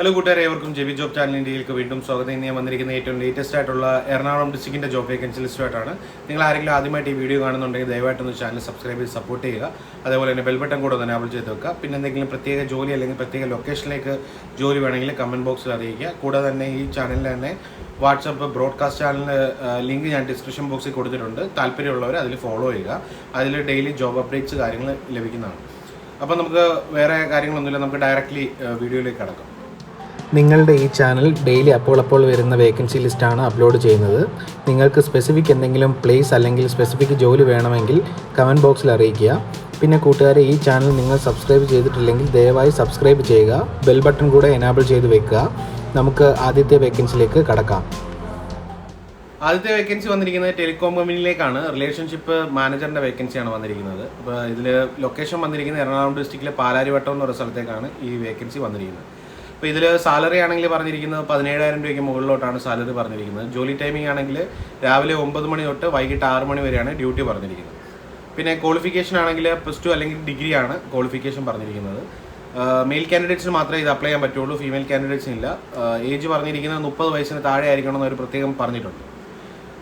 Hello കൂട്ടുകാരെ ഏവർക്കും JB job channel ഇന്ത്യയിലേക്ക് വീണ്ടും സ്വാഗതം. ഇന്ന് ഞാൻ വന്നിരിക്കുന്ന ഏറ്റവും ലേറ്റസ്റ്റ് ആയിട്ടുള്ള എറണാകുളം ഡിസ്ട്രിക്റ്റിന്റെ ജോബ് വേക്കൻസി ലിസ്റ്റുമായിട്ടാണ് നിങ്ങൾ ആരെങ്കിലും ആദ്യമായിട്ട് ഈ വീഡിയോ കാണുന്നുണ്ടെങ്കിൽ ദയവായിട്ടൊന്ന് ചാനൽ സബ്സ്ക്രൈബ് ചെയ്ത് സപ്പോർട്ട് ചെയ്യുക. അതേപോലെ തന്നെ ബെൽബട്ടൺ കൂടെ ഒന്ന് എനാബിൾ ചെയ്ത് വെക്കുക. പിന്നെ എന്തെങ്കിലും പ്രത്യേക ജോലി അല്ലെങ്കിൽ പ്രത്യേക ലൊക്കേഷനിലേക്ക് ജോലി വേണമെങ്കിൽ കമന്റ് ബോക്സിൽ അറിയിക്കുക. കൂടാതെ തന്നെ ഈ ചാനലിൽ തന്നെ വാട്സപ്പ് ബ്രോഡ്കാസ്റ്റ് ചാനലിന് ലിങ്ക് ഞാൻ ഡിസ്ക്രിപ്ഷൻ ബോക്സിൽ കൊടുത്തിട്ടുണ്ട്. താല്പര്യമുള്ളവർ അതിൽ ഫോളോ ചെയ്യുക. അതിൽ ഡെയിലി ജോബ് അപ്ഡേറ്റ്സ് കാര്യങ്ങൾ ലഭിക്കുന്നതാണ്. അപ്പോൾ നമുക്ക് വേറെ കാര്യങ്ങളൊന്നുമില്ല. നമുക്ക് ഡയറക്റ്റ്ലി വീഡിയോയിലേക്ക് കടക്കാം. നിങ്ങളുടെ ഈ ചാനൽ ഡെയിലി അപ്പോൾ അപ്പോൾ വരുന്ന വേക്കൻസി ലിസ്റ്റാണ് അപ്ലോഡ് ചെയ്യുന്നത്. നിങ്ങൾക്ക് സ്പെസിഫിക് എന്തെങ്കിലും പ്ലേസ് അല്ലെങ്കിൽ സ്പെസിഫിക് ജോലി വേണമെങ്കിൽ കമന്റ് ബോക്സിൽ അറിയിക്കുക. പിന്നെ കൂട്ടുകാരെ ഈ ചാനൽ നിങ്ങൾ സബ്സ്ക്രൈബ് ചെയ്തിട്ടില്ലെങ്കിൽ ദയവായി സബ്സ്ക്രൈബ് ചെയ്യുക. ബെൽ ബട്ടൺ കൂടെ എനാബിൾ ചെയ്ത് വെക്കുക. നമുക്ക് ആദ്യത്തെ വേക്കൻസിയിലേക്ക് കടക്കാം. ആദ്യത്തെ വേക്കൻസി വന്നിരിക്കുന്നത് ടെലികോം കമ്പനിയിലേക്കാണ് റിലേഷൻഷിപ്പ് മാനേജറിന്റെ വേക്കൻസിയാണ് വന്നിരിക്കുന്നത്. അപ്പോൾ ഇതിൽ ലൊക്കേഷൻ വന്നിരിക്കുന്നത് എറണാകുളം ഡിസ്ട്രിക്റ്റിലെ പാലാരിവട്ടം എന്ന് പറയുന്ന സ്ഥലത്തേക്കാണ് ഈ വേക്കൻസി വന്നിരിക്കുന്നത്. അപ്പോൾ ഇതിൽ സാലറി ആണെങ്കിൽ പറഞ്ഞിരിക്കുന്നത് പതിനേഴായിരം രൂപയ്ക്ക് മുകളിലോട്ടാണ് സാലറി പറഞ്ഞിരിക്കുന്നത്. ജോലി ടൈമിംഗ് ആണെങ്കിൽ രാവിലെ ഒമ്പത് മണി തൊട്ട് വൈകിട്ട് ആറ് മണി വരെയാണ് ഡ്യൂട്ടി പറഞ്ഞിരിക്കുന്നത്. പിന്നെ ക്വാളിഫിക്കേഷൻ ആണെങ്കിൽ പ്ലസ് ടു അല്ലെങ്കിൽ ഡിഗ്രി ആണ് ക്വാളിഫിക്കേഷൻ പറഞ്ഞിരിക്കുന്നത്. മെയിൽ കാൻഡിഡേറ്റ്സിന് മാത്രമേ ഇത് അപ്ലൈ ചെയ്യാൻ പറ്റുള്ളൂ. ഫീമെയിൽ കാൻഡിഡേറ്റ്സിന് ഇല്ല. ഏജ് പറഞ്ഞിരിക്കുന്നത് മുപ്പത് വയസ്സിന് താഴെ ആയിരിക്കണം എന്നൊരു പ്രത്യേകം പറഞ്ഞിട്ടുണ്ട്.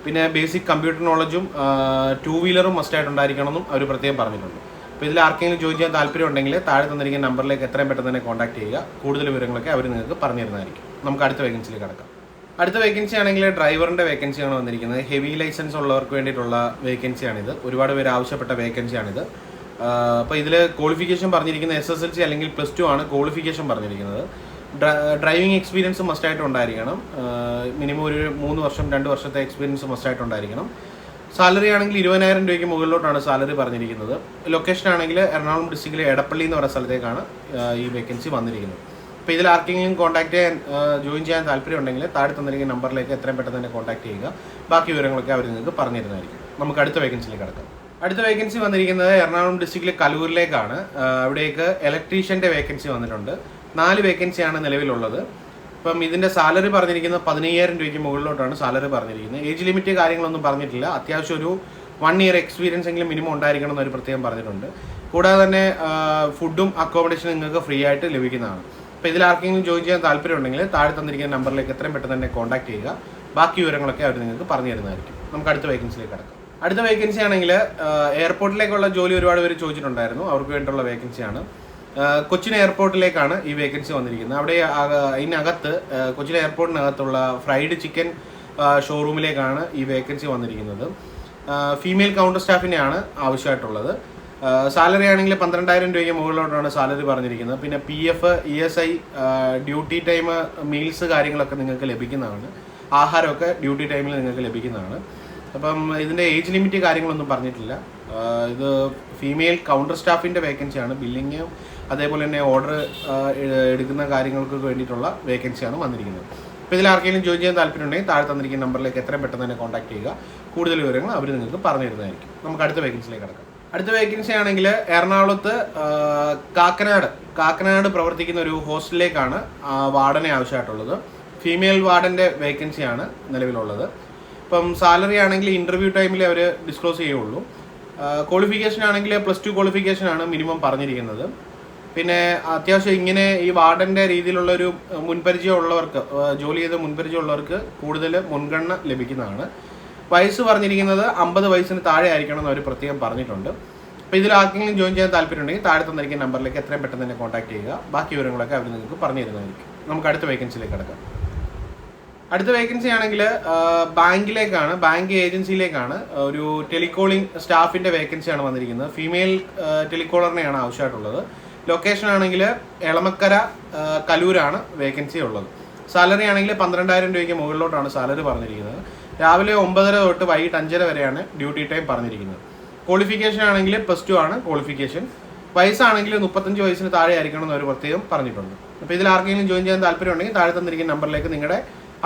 പിന്നെ ബേസിക് കമ്പ്യൂട്ടർ നോളജും ടു വീലറും മസ്റ്റായിട്ടുണ്ടായിരിക്കണം എന്നും അവർ പ്രത്യേകം പറഞ്ഞിട്ടുണ്ട്. അപ്പോൾ ഇതിൽ ആർക്കെങ്കിലും ജോയിൻ ചെയ്യാൻ താല്പര്യം ഉണ്ടെങ്കിൽ താഴെ തന്നിരിക്കുന്ന നമ്പറിലേക്ക് എത്രയും പെട്ടെന്ന് തന്നെ കോൺടാക്ട് ചെയ്യുക. കൂടുതൽ വിവരങ്ങളൊക്കെ അവർ നിങ്ങൾക്ക് പറഞ്ഞു തരുന്നതായിരിക്കും. നമുക്ക് അടുത്ത വേക്കൻസിയിൽ കിടക്കാം. അടുത്ത വേക്കൻസി ആണെങ്കിൽ ഡ്രൈവറിന്റെ വേക്കൻസിയാണ് വന്നിരിക്കുന്നത്. ഹെവി ലൈസൻസ് ഉള്ളവർക്ക് വേണ്ടിയിട്ടുള്ള വേക്കൻസിയാണിത് ഒരുപാട് പേര് ആവശ്യപ്പെട്ട വേക്കൻസിയാണിത് അപ്പോൾ ഇതിൽ ക്വാളിഫിക്കേഷൻ പറഞ്ഞിരിക്കുന്നത് എസ് എസ് എൽ സി അല്ലെങ്കിൽ പ്ലസ് ടു ആണ് ക്വാളിഫിക്കേഷൻ പറഞ്ഞിരിക്കുന്നത്. ഡ്രൈവിംഗ് എക്സ്പീരിയൻസ് മസ്റ്റായിട്ട് ഉണ്ടായിരിക്കണം. മിനിമം ഒരു മൂന്ന് വർഷം രണ്ട് വർഷത്തെ എക്സ്പീരിയൻസ് മസ്റ്റായിട്ട് ഉണ്ടായിരിക്കണം. സാലറി ആണെങ്കിൽ ഇരുപതിനായിരം രൂപയ്ക്ക് മുകളിലോട്ടാണ് സാലറി പറഞ്ഞിരിക്കുന്നത്. ലൊക്കേഷൻ ആണെങ്കിൽ എറണാകുളം ഡിസ്ട്രിക്റ്റിലെ എടപ്പള്ളി എന്ന് പറയുന്ന സ്ഥലത്തേക്കാണ് ഈ വേക്കൻസി വന്നിരിക്കുന്നത്. അപ്പോൾ ഇതിൽ ആർക്കെങ്കിലും കോൺടാക്ട് ചെയ്യാൻ ജോയിൻ ചെയ്യാൻ താല്പര്യം ഉണ്ടെങ്കിൽ താഴെ തന്നിരിക്കുന്ന നമ്പറിലേക്ക് എത്രയും പെട്ടെന്ന് തന്നെ കോൺടാക്ട് ചെയ്യുക. ബാക്കി വിവരങ്ങളൊക്കെ അവർ നിങ്ങൾക്ക് പറഞ്ഞു തരുന്നതായിരിക്കും നമുക്ക് അടുത്ത വേക്കൻസിയിലേക്ക് കിടക്കാം. അടുത്ത വേക്കൻസി വന്നിരിക്കുന്നത് എറണാകുളം ഡിസ്ട്രിക്റ്റിലെ കലൂരിലേക്കാണ്. അവിടേക്ക് ഇലക്ട്രീഷ്യന്റെ വേക്കൻസി വന്നിട്ടുണ്ട്. നാല് വേക്കൻസിയാണ് നിലവിലുള്ളത്. ഇപ്പം ഇതിന്റെ സാലറി പറഞ്ഞിരിക്കുന്നത് പതിനയ്യായിരം രൂപയ്ക്ക് മുകളിലോട്ടാണ് സാലറി പറഞ്ഞിരിക്കുന്നത്. ഏജ് ലിമിറ്റ് കാര്യങ്ങളൊന്നും പറഞ്ഞിട്ടില്ല. അത്യാവശ്യം ഒരു വൺ ഇയർ എക്സ്പീരിയൻസ് എങ്കിലും മിനിമം ഉണ്ടായിരിക്കണം എന്നൊരു പ്രത്യേകം പറഞ്ഞിട്ടുണ്ട്. കൂടാതെ തന്നെ ഫുഡും അക്കോമഡേഷനും നിങ്ങൾക്ക് ഫ്രീ ആയിട്ട് ലഭിക്കുന്നതാണ്. അപ്പോൾ ഇതിൽ ആർക്കെങ്കിലും ജോയിൻ ചെയ്യാൻ താല്പര്യം ഉണ്ടെങ്കിൽ താഴെ തന്നിരിക്കുന്ന നമ്പറിലേക്ക് എത്രയും പെട്ടെന്ന് തന്നെ കോൺടാക്ട് ചെയ്യുക. ബാക്കി വിവരങ്ങളൊക്കെ അവർ നിങ്ങൾക്ക് പറഞ്ഞു തരുന്നതായിരിക്കും. നമുക്ക് അടുത്ത വേക്കൻസിയിലേക്ക് കിടക്കാം. അടുത്ത വേക്കൻസി ആണെങ്കിൽ എയർപോർട്ടിലേക്കുള്ള ജോലി ഒരുപാട് പേര് ചോദിച്ചിട്ടുണ്ടായിരുന്നു. അവർക്ക് വേണ്ടിയിട്ടുള്ള വേക്കൻസിയാണ് കൊച്ചിൻ എയർപോർട്ടിലേക്കാണ് ഈ വേക്കൻസി വന്നിരിക്കുന്നത്. അവിടെ അതിനകത്ത് കൊച്ചിൻ എയർപോർട്ടിനകത്തുള്ള ഫ്രൈഡ് ചിക്കൻ ഷോറൂമിലേക്കാണ് ഈ വേക്കൻസി വന്നിരിക്കുന്നത്. ഫീമെയിൽ കൗണ്ടർ സ്റ്റാഫിനെയാണ് ആവശ്യമായിട്ടുള്ളത്. സാലറി ആണെങ്കിൽ പന്ത്രണ്ടായിരം രൂപയ്ക്ക് മുകളിലോട്ടാണ് സാലറി പറഞ്ഞിരിക്കുന്നത്. പിന്നെ P F E S I duty time meals കാര്യങ്ങളൊക്കെ നിങ്ങൾക്ക് ലഭിക്കുന്നതാണ്. ആഹാരമൊക്കെ ഡ്യൂട്ടി ടൈമിൽ നിങ്ങൾക്ക് ലഭിക്കുന്നതാണ്. അപ്പം ഇതിന്റെ ഏജ് ലിമിറ്റ് കാര്യങ്ങളൊന്നും പറഞ്ഞിട്ടില്ല. ഇത് ഫീമെയിൽ കൗണ്ടർ സ്റ്റാഫിന്റെ വേക്കൻസിയാണ്. ബില്ലിങ്ങും അതേപോലെ തന്നെ ഓർഡർ എടുക്കുന്ന കാര്യങ്ങൾക്ക് വേണ്ടിയിട്ടുള്ള വേക്കൻസിയാണ് വന്നിരിക്കുന്നത്. അപ്പോൾ ഇതിൽ ആർക്കെങ്കിലും ജോയിൻ ചെയ്യാൻ താല്പര്യമുണ്ടെങ്കിൽ താഴെ തന്നിരിക്കുന്ന നമ്പറിലേക്ക് എത്രയും പെട്ടെന്ന് തന്നെ കോൺടാക്ട് ചെയ്യുക. കൂടുതൽ വിവരങ്ങൾ അവർ നിങ്ങൾക്ക് പറഞ്ഞു തരുന്നതായിരിക്കും. നമുക്ക് അടുത്ത വേക്കൻസിയിലേക്ക് കിടക്കാം. അടുത്ത വേക്കൻസി ആണെങ്കിൽ എറണാകുളത്ത് കാക്കനാട് കാക്കനാട് പ്രവർത്തിക്കുന്ന ഒരു ഹോസ്റ്റലിലേക്കാണ് വാർഡനെ ആവശ്യമായിട്ടുള്ളത്. ഫീമെയിൽ വാർഡന്റെ വേക്കൻസിയാണ് നിലവിലുള്ളത്. ഇപ്പം സാലറി ആണെങ്കിൽ ഇന്റർവ്യൂ ടൈമിൽ അവർ ഡിസ്ക്ലോസ് ചെയ്യുള്ളൂ. ക്വാളിഫിക്കേഷൻ ആണെങ്കിൽ പ്ലസ് ടു ക്വാളിഫിക്കേഷൻ ആണ് മിനിമം പറഞ്ഞിരിക്കുന്നത്. പിന്നെ അത്യാവശ്യം ഇങ്ങനെ ഈ വാർഡന്റെ രീതിയിലുള്ള ഒരു മുൻപരിചയം ഉള്ളവർക്ക് ജോലി ചെയ്ത മുൻപരിചയം ഉള്ളവർക്ക് കൂടുതൽ മുൻഗണന ലഭിക്കുന്നതാണ്. വയസ്സ് പറഞ്ഞിരിക്കുന്നത് അമ്പത് വയസ്സിന് താഴെ ആയിരിക്കണം എന്ന് അവർ പ്രത്യേകം പറഞ്ഞിട്ടുണ്ട്. അപ്പോൾ ഇതിൽ ആർക്കെങ്കിലും ജോയിൻ ചെയ്യാൻ താല്പര്യമുണ്ടെങ്കിൽ താഴെ തന്നിരിക്കുന്ന നമ്പറിലേക്ക് എത്രയും പെട്ടെന്ന് തന്നെ കോൺടാക്ട് ചെയ്യുക. ബാക്കി വിവരങ്ങളൊക്കെ അവർ നിങ്ങൾക്ക് പറഞ്ഞു തരുന്നതായിരിക്കും. നമുക്ക് അടുത്ത വേക്കൻസിയിലേക്ക് കിടക്കാം. അടുത്ത വേക്കൻസി ആണെങ്കിൽ ബാങ്കിലേക്കാണ് ബാങ്ക് ഏജൻസിയിലേക്കാണ്. ഒരു ടെലികോളിംഗ് സ്റ്റാഫിന്റെ വേക്കൻസിയാണ് വന്നിരിക്കുന്നത്. ഫീമെയിൽ ടെലികോളറിനെയാണ് ആവശ്യമായിട്ടുള്ളത്. ലൊക്കേഷൻ ആണെങ്കിൽ എളമക്കര കലൂരാണ് വേക്കൻസി ഉള്ളത്. സാലറി ആണെങ്കിൽ പന്ത്രണ്ടായിരം രൂപയ്ക്ക് മുകളിലോട്ടാണ് സാലറി പറഞ്ഞിരിക്കുന്നത്. രാവിലെ ഒമ്പതര തൊട്ട് വൈകിട്ട് അഞ്ചര വരെയാണ് ഡ്യൂട്ടി ടൈം പറഞ്ഞിരിക്കുന്നത്. ക്വാളിഫിക്കേഷൻ ആണെങ്കിൽ പ്ലസ് ടു ആണ് ക്വാളിഫിക്കേഷൻ വയസ്സാണെങ്കിൽ മുപ്പത്തഞ്ച് വയസ്സിന് താഴെ ആയിരിക്കണം എന്ന് ഒരു പ്രത്യേകം പറഞ്ഞിട്ടുണ്ട്. അപ്പോൾ ഇതിൽ ആർക്കെങ്കിലും ജോയിൻ ചെയ്യാൻ താല്പര്യം ഉണ്ടെങ്കിൽ താഴെ തന്നിരിക്കുന്ന നമ്പറിലേക്ക് നിങ്ങളുടെ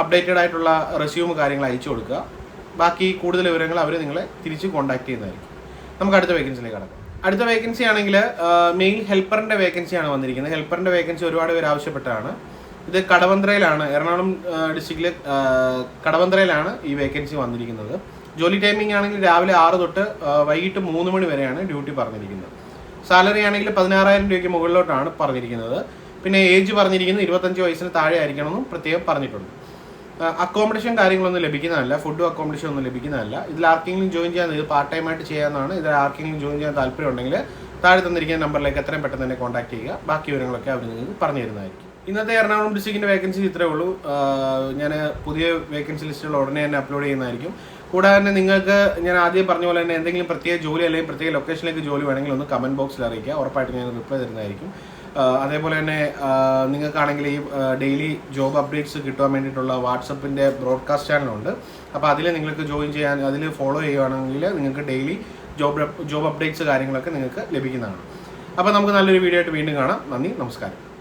അപ്ഡേറ്റഡ് ആയിട്ടുള്ള റെസ്യൂം കാര്യങ്ങൾ അയച്ചു കൊടുക്കുക. ബാക്കി കൂടുതൽ വിവരങ്ങൾ അവർ നിങ്ങളെ തിരിച്ച് കോൺടാക്ട് ചെയ്യുന്നതായിരിക്കും. നമുക്ക് അടുത്ത വേക്കൻസിയിലേക്ക് കടക്കാം. അടുത്ത വേക്കൻസി ആണെങ്കിൽ മെയിൽ ഹെൽപ്പറിന്റെ വേക്കൻസിയാണ് വന്നിരിക്കുന്നത്. ഹെൽപ്പറിന്റെ വേക്കൻസി ഒരുപാട് പേര് ആവശ്യപ്പെട്ടതാണ്. ഇത് കടവന്ത്രയിലാണ് എറണാകുളം ഡിസ്ട്രിക്റ്റിലെ കടവന്ത്രയിലാണ് ഈ വേക്കൻസി വന്നിരിക്കുന്നത്. ജോലി ടൈമിംഗ് ആണെങ്കിൽ രാവിലെ ആറ് തൊട്ട് വൈകിട്ട് മൂന്ന് മണി വരെയാണ് ഡ്യൂട്ടി പറഞ്ഞിരിക്കുന്നത്. സാലറി ആണെങ്കിൽ പതിനാറായിരം രൂപയ്ക്ക് മുകളിലോട്ടാണ് പറഞ്ഞിരിക്കുന്നത്. പിന്നെ ഏജ് പറഞ്ഞിരിക്കുന്നത് ഇരുപത്തഞ്ച് വയസ്സിന് താഴെ ആയിരിക്കണമെന്നും പ്രത്യേകം പറഞ്ഞിട്ടുണ്ട്. അക്കോമഡേഷൻ കാര്യങ്ങളൊന്നും ലഭിക്കുന്നതല്ല ഫുഡും അക്കോമഡേഷൻ ഒന്നും ലഭിക്കുന്നതല്ല. ഇതിൽ ആർക്കെങ്കിലും ജോയിൻ ചെയ്യാൻ ഇത് പാർട്ട് ടൈം ആയിട്ട് ചെയ്യാവുന്നതാണ്. ഇതിൽ ആർക്കെങ്കിലും ജോയിൻ ചെയ്യാൻ താല്പര്യം ഉണ്ടെങ്കിൽ താഴെ തന്നിരിക്കുന്ന നമ്പറിലേക്ക് എത്രയും പെട്ടെന്ന് തന്നെ കോൺടാക്ട് ചെയ്യുക. ബാക്കി വിവരങ്ങളൊക്കെ അവർ നിങ്ങൾക്ക് പറഞ്ഞു തരുന്നതായിരിക്കും. ഇന്നത്തെ എറണാകുളം ഡിസ്ട്രിക്റ്റിന്റെ വേക്കൻസി ഇത്രേ ഉള്ളൂ. ഞാൻ പുതിയ വേക്കൻസി ലിസ്റ്റുകൾ ഉടനെ തന്നെ അപ്ലോഡ് ചെയ്യുന്നതായിരിക്കും. കൂടാതെ തന്നെ നിങ്ങൾക്ക് ഞാൻ ആദ്യം പറഞ്ഞ പോലെ തന്നെ എന്തെങ്കിലും പ്രത്യേക ജോലി അല്ലെങ്കിൽ പ്രത്യേക ലൊക്കേഷനിലേക്ക് ജോലി വേണമെങ്കിൽ ഒന്ന് കമന്റ് ബോക്സിൽ അറിയിക്കുക. ഉറപ്പായിട്ട് ഞാൻ റിപ്ലൈ തരുന്നതായിരിക്കും. അതേപോലെ തന്നെ നിങ്ങൾക്കാണെങ്കിൽ ഈ ഡെയിലി ജോബ് അപ്ഡേറ്റ്സ് കിട്ടുവാൻ വേണ്ടിയിട്ടുള്ള വാട്സപ്പിന്റെ ബ്രോഡ്കാസ്റ്റ് ചാനലുണ്ട് അപ്പോൾ അതിൽ നിങ്ങൾക്ക് ജോയിൻ ചെയ്യാൻ അതിൽ ഫോളോ ചെയ്യുകയാണെങ്കിൽ നിങ്ങൾക്ക് ഡെയിലി ജോബ് ജോബ് അപ്ഡേറ്റ്സ് കാര്യങ്ങളൊക്കെ നിങ്ങൾക്ക് ലഭിക്കുന്നതാണ്. അപ്പോൾ നമുക്ക് നല്ലൊരു വീഡിയോ ആയിട്ട് വീണ്ടും കാണാം. നന്ദി നമസ്കാരം.